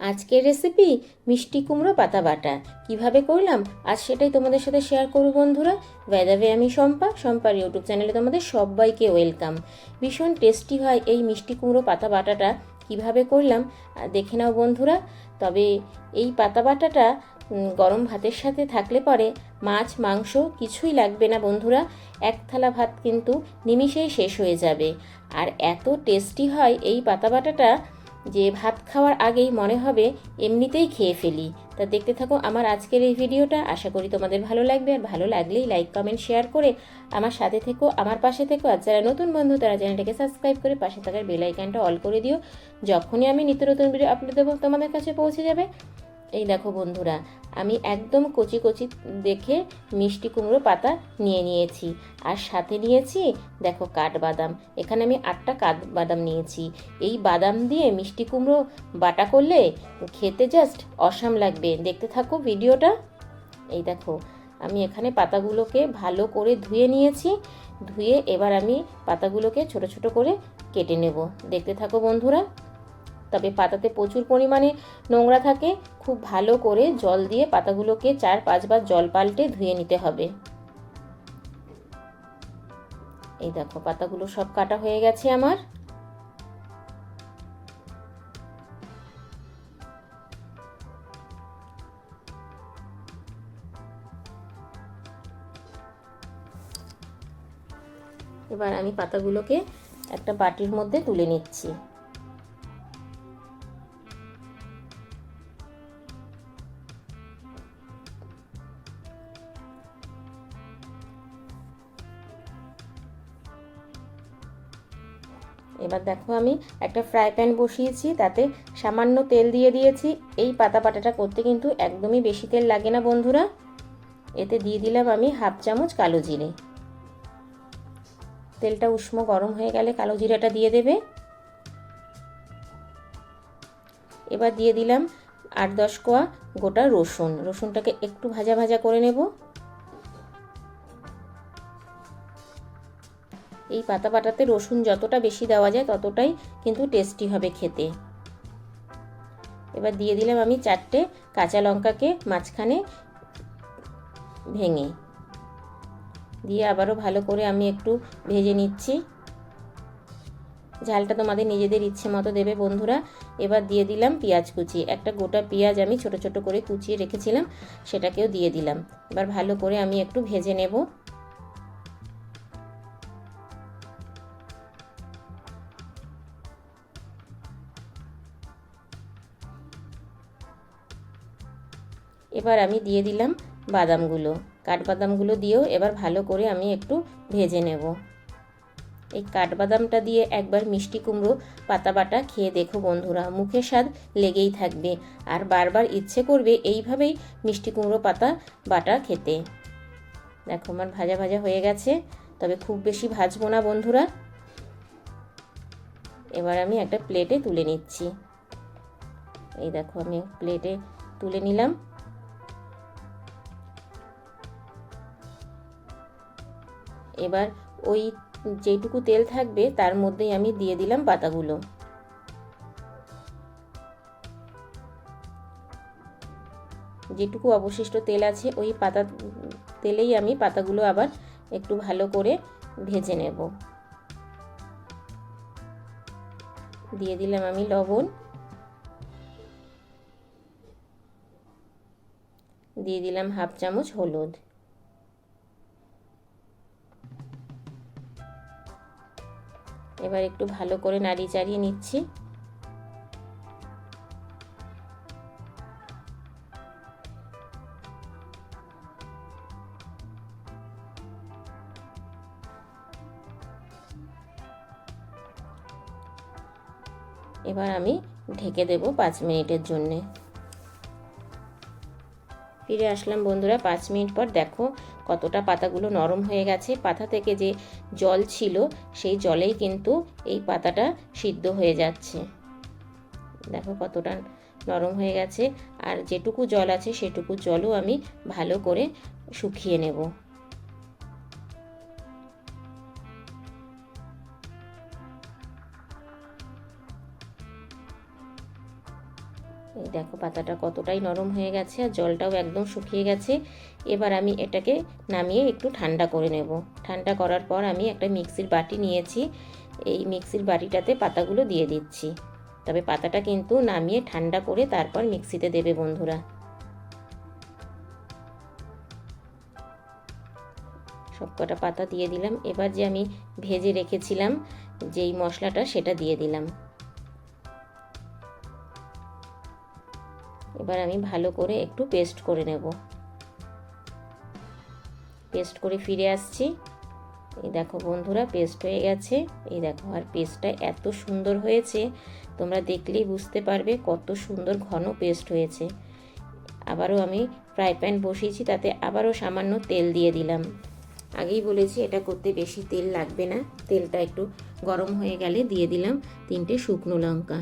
আজকের রেসিপি মিষ্টি কুমড়ো পাতা বাটা। কীভাবে করলাম? আজ সেটাই তোমাদের সাথে শেয়ার করব বন্ধুরা। বেদাবে আমি শম্পা। শম্পার ইউটিউব চ্যানেলে তোমাদের সবাইকে ওয়েলকাম ভীষণ টেস্টি হয় এই মিষ্টি কুমড়ো পাতা বাটাটা। কীভাবে করলাম? দেখে নাও বন্ধুরা। তবে এই পাতা বাটাটা গরম ভাতের সাথে থাকলে পরে মাছ, মাংস কিছুই লাগবে না বন্ধুরা। এক থালা ভাত কিন্তু নিমিষেই শেষ হয়ে যাবে। আর এত টেস্টি হয় এই পাতা বাটাটা। যে ভাত খাওয়ার আগেই মনে হবে এমনিতেই খেয়ে ফেলি। তা দেখতে থাকো আমার আজকের এই ভিডিওটা। আশা করি তোমাদের ভালো লাগবে। আর ভালো লাগলেই লাইক কমেন্ট শেয়ার করে আমার সাথে থেকো, আমার পাশে থেকো। আর যারা নতুন বন্ধু, তারা চ্যানেলটাকে সাবস্ক্রাইব করে পাশে থাকার বেল আইকনটা অল করে দিও। যখনই আমি নিত্য নতুন ভিডিও আপলোড দেবো, তোমাদের কাছে পৌঁছে যাবে। এই দেখো বন্ধুরা, আমি একদম কচি কচি দেখে মিষ্টি কুমড়ো পাতা নিয়ে নিয়েছি। আর সাথে নিয়েছি দেখো কাঠবাদাম, এখানে আমি আটটা কাঠবাদাম নিয়েছি। এই বাদাম দিয়ে মিষ্টি কুমড়ো বাটা করলে খেতে জাস্ট অসাম লাগবে। দেখতে থাকো ভিডিওটা। এই দেখো, আমি এখানে পাতাগুলোকে ভালো করে ধুয়ে নিয়েছি। ধুয়ে এবার আমি পাতাগুলোকে ছোট ছোট করে কেটে নেব। দেখতে থাকো বন্ধুরা। তবে পাতাতে প্রচুর পরিমাণে নোংরা থাকে। খুব ভালো করে জল দিয়ে পাতাগুলোকে চার পাঁচবার জল পাল্টে ধুয়ে নিতে হবে। এই দেখো, পাতাগুলো সব কাটা হয়ে গেছে আমার। এবার আমি পাতাগুলোকে একটা বাটির মধ্যে তুলে নিচ্ছি। এবার দেখো আমি একটা ফ্রাই প্যান বসিয়েছি, তাতে সামান্য তেল দিয়ে দিয়েছি। এই পাতা পাটাটা করতে কিন্তু একদমই বেশি তেল লাগে না বন্ধুরা। এতে দিয়ে দিলাম আমি হাফ চামচ কালো জিরে। তেলটা উষ্ণ গরম হয়ে গেলে কালো জিরাটা দিয়ে দেবে। এবার দিয়ে দিলাম আট দশ কোয়া গোটা রসুন। রসুনটাকে একটু ভাজা ভাজা করে নেব। এই পাতা পাতাতে রসুন যতটা বেশি দেওয়া যায় ততটাই কিন্তু টেস্টি হবে খেতে। এবার দিয়ে দিলাম আমি চারটে কাঁচা লঙ্কাকে মাঝখানে ভেঙে। দিয়ে আবারও ভালো করে আমি একটু ভেজে নিচ্ছি। ঝালটা তোমাদের নিজেদের ইচ্ছে মতো দেবে বন্ধুরা। এবার দিয়ে দিলাম পেঁয়াজ কুচি। একটা গোটা পেঁয়াজ আমি ছোট ছোট করে কুচিয়ে রেখেছিলাম, সেটাকেও দিয়ে দিলাম। এবার ভালো করে আমি একটু ভেজে নেব। এবার আমি দিয়ে দিলাম বাদামগুলো। কাঠবাদামগুলো দিয়েও এবার ভালো করে আমি একটু ভেজে নেব। এই কাঠবাদামটা দিয়ে একবার মিষ্টি কুমড়ো পাতা বাটা খেয়ে দেখো বন্ধুরা, মুখে স্বাদ লেগেই থাকবে। আর বারবার ইচ্ছে করবে এইভাবেই মিষ্টি কুমড়ো পাতা বাটা খেতে। দেখো আমার ভাজা ভাজা হয়ে গেছে, তবে খুব বেশি ভাজবো না বন্ধুরা। এবার আমি একটা প্লেটে তুলে নিচ্ছি। এই দেখো আমি প্লেটে তুলে নিলাম। এবার ওই যেটুকু তেল থাকবে তার মধ্যেই আমি দিয়ে দিলাম পাতাগুলো। যেটুকু অবশিষ্ট তেল আছে, ওই পাতা, তেলেই আমি পাতাগুলো আবার একটু ভালো করে ভেজে নেব। দিয়ে দিলাম আমি লবণ। দিয়ে দিলাম হাফ চামচ হলুদ। এবার একটু ভালো করে নাড়িয়ে চাড়িয়ে নিচ্ছি। এবার আমি ঢেকে দেব পাঁচ মিনিটের জন্যে। ফিরে আসলাম বন্ধুরা, পাঁচ মিনিট পর দেখো কতটা পাতাগুলো নরম হয়ে গেছে, পাতা থেকে যে জল ছিল সেই জলেই কিন্তু এই পাতাটা সিদ্ধ হয়ে যাচ্ছে। দেখো কতটা নরম হয়ে গেছে, আর যেটুকু জল আছে সেটুকু জলও আমি ভালো করে শুকিয়ে নেব। এই দেখো পাতাটা কতটাই নরম হয়ে গেছে আর জলটাও একদম শুকিয়ে গেছে। এবার আমি এটাকে নামিয়ে একটু ঠান্ডা করে নেব। ঠান্ডা করার পর আমি একটা মিক্সির বাটি নিয়েছি। এই মিক্সির বাটিটাতে পাতাগুলো দিয়ে দিচ্ছি। তবে পাতাটা কিন্তু নামিয়ে ঠান্ডা করে তারপর মিক্সিতে দেবে বন্ধুরা। সবকটা পাতা দিয়ে দিলাম। এবার যে আমি ভেজে রেখেছিলাম, যেই মশলাটা সেটা দিয়ে দিলাম। এবার আমি ভালো করে একটু পেস্ট করে নেব। পেস্ট করে ফিরে আসছি। এই দেখো বন্ধুরা পেস্ট হয়ে গেছে। এই দেখো, আর পেস্টটা এত সুন্দর হয়েছে, তোমরা দেখলেই বুঝতে পারবে কত সুন্দর ঘন পেস্ট হয়েছে। আবারও আমি ফ্রাই প্যান বসিয়েছি, তাতে আবারও সামান্য তেল দিয়ে দিলাম। আগেই বলেছি, এটা করতে বেশি তেল লাগবে না। তেলটা একটু গরম হয়ে গেলে দিয়ে দিলাম তিনটে শুকনো লঙ্কা।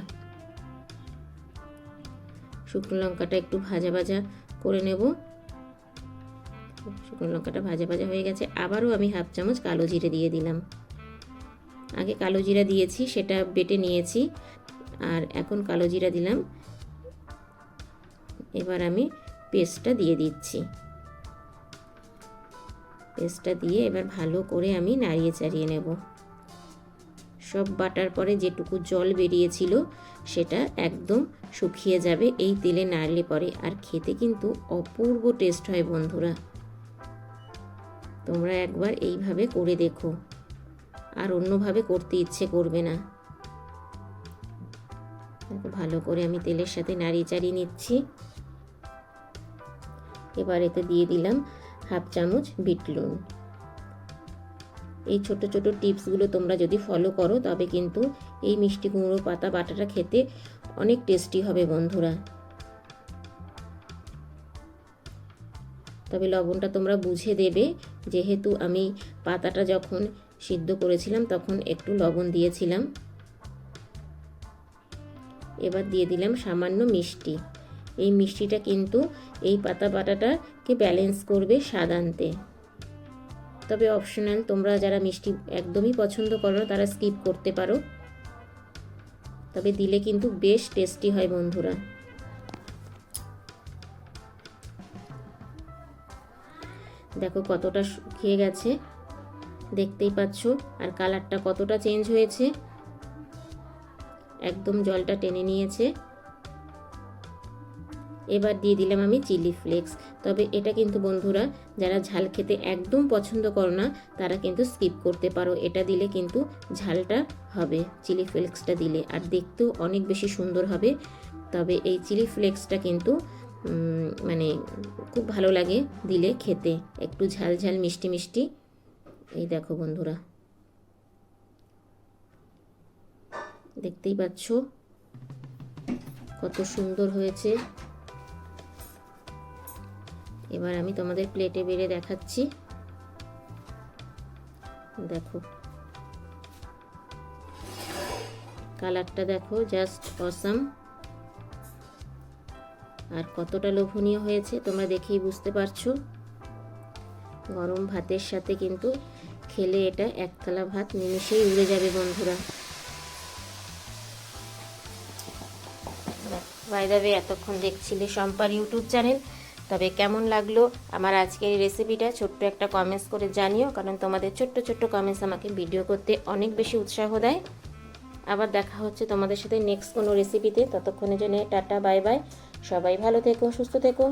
শুকনো লঙ্কাটা একটু ভাজা ভাজা করে নেব। শুকনো লঙ্কাটা ভাজা ভাজা হয়ে গেছে। আবারও আমি হাফ চামচ কালো জিরে দিয়ে দিলাম। আগে কালো জিরা দিয়েছি, সেটা বেটে নিয়েছি। আর এখন কালো জিরা দিলাম। এবার আমি পেস্টটা দিয়ে দিচ্ছি। পেস্টটা দিয়ে এবার ভালো করে আমি নাড়িয়ে চাড়িয়ে নেব। সব বাটার পরে যেটুকু জল বেরিয়েছিল, সেটা একদম শুকিয়ে যাবে এই তেলে নাড়লে পরে। আর খেতে কিন্তু অপূর্ব টেস্ট হয় বন্ধুরা। তোমরা একবার এইভাবে করে দেখো। আর অন্যভাবে করতে ইচ্ছে করবে না। ভালো করে আমি তেলের সাথে নাড়িয়ে চাড়িয়ে নিচ্ছি। এবার এতে দিয়ে দিলাম হাফ চামচ বিট এই ছোট ছোট টিপসগুলো তোমরা যদি ফলো করো, তবে কিন্তু এই মিষ্টি কুমড়ো পাতা বাটাটা খেতে অনেক টেস্টি হবে বন্ধুরা। তবে লবণটা তোমরা বুঝে দেবে, যেহেতু আমি পাতাটা যখন সিদ্ধ করেছিলাম তখন একটু লবণ দিয়েছিলাম। এবার দিয়ে দিলাম সামান্য মিষ্টি। এই মিষ্টিটা কিন্তু এই পাতা বাটাটাকে ব্যালেন্স করবে স্বাদ আনতে। তবে অপশনাল, তোমরা যারা মিষ্টি একদমই পছন্দ করো, তারা স্কিপ করতে পারো। তবে দিলে কিন্তু বেশ টেস্টি হয় বন্ধুরা। দেখো কতটা শুকিয়ে গেছে। দেখতেই পাচ্ছ, আর কালারটা কতটা চেঞ্জ হয়েছে। একদম জলটা টেনে নিয়েছে। এবার দিয়ে দিলাম আমি চিলি ফ্লেক্স। তবে এটা কিন্তু বন্ধুরা, যারা ঝাল খেতে একদম পছন্দ করো না, তারা কিন্তু স্কিপ করতে পারো। এটা দিলে কিন্তু ঝালটা হবে, চিলি ফ্লেক্সটা দিলে। আর দেখতেও অনেক বেশি সুন্দর হবে। তবে এই চিলি ফ্লেক্সটা কিন্তু মানে খুব ভালো লাগে দিলে খেতে। একটু ঝাল ঝাল, মিষ্টি মিষ্টি। এই দেখো বন্ধুরা। দেখতেই পাচ্ছ? কত সুন্দর হয়েছে। এবার আমি তোমাদের প্লেটে বেড়ে দেখাচ্ছি। দেখো। কালারটা দেখো জাস্ট অসাম আর কতটা লোভনীয় হয়েছে, তোমরা দেখেই বুঝতে পারছ। গরম ভাতের সাথে কিন্তু খেলে এটা একতলা ভাত নিমিশেই উড়ে যাবে বন্ধুরা। বাইদাবে এতক্ষণ দেখছিলে সম্পার ইউটিউব চ্যানেল। তবে কেমন লাগল আমার আজকের এই রেসিপিটা ছোট্ট একটা কমেন্টস করে জানিও, কারণ তোমাদের ছোট্ট ছোট্ট কমেন্টস আমাকে ভিডিও করতে অনেক বেশি উৎসাহ দেয়। আবার দেখা হচ্ছে তোমাদের সাথে নেক্সট কোনো রেসিপিতে ততক্ষণের জন্য টাটা বাই বাই সবাই ভালো থেকো, সুস্থ থেকো।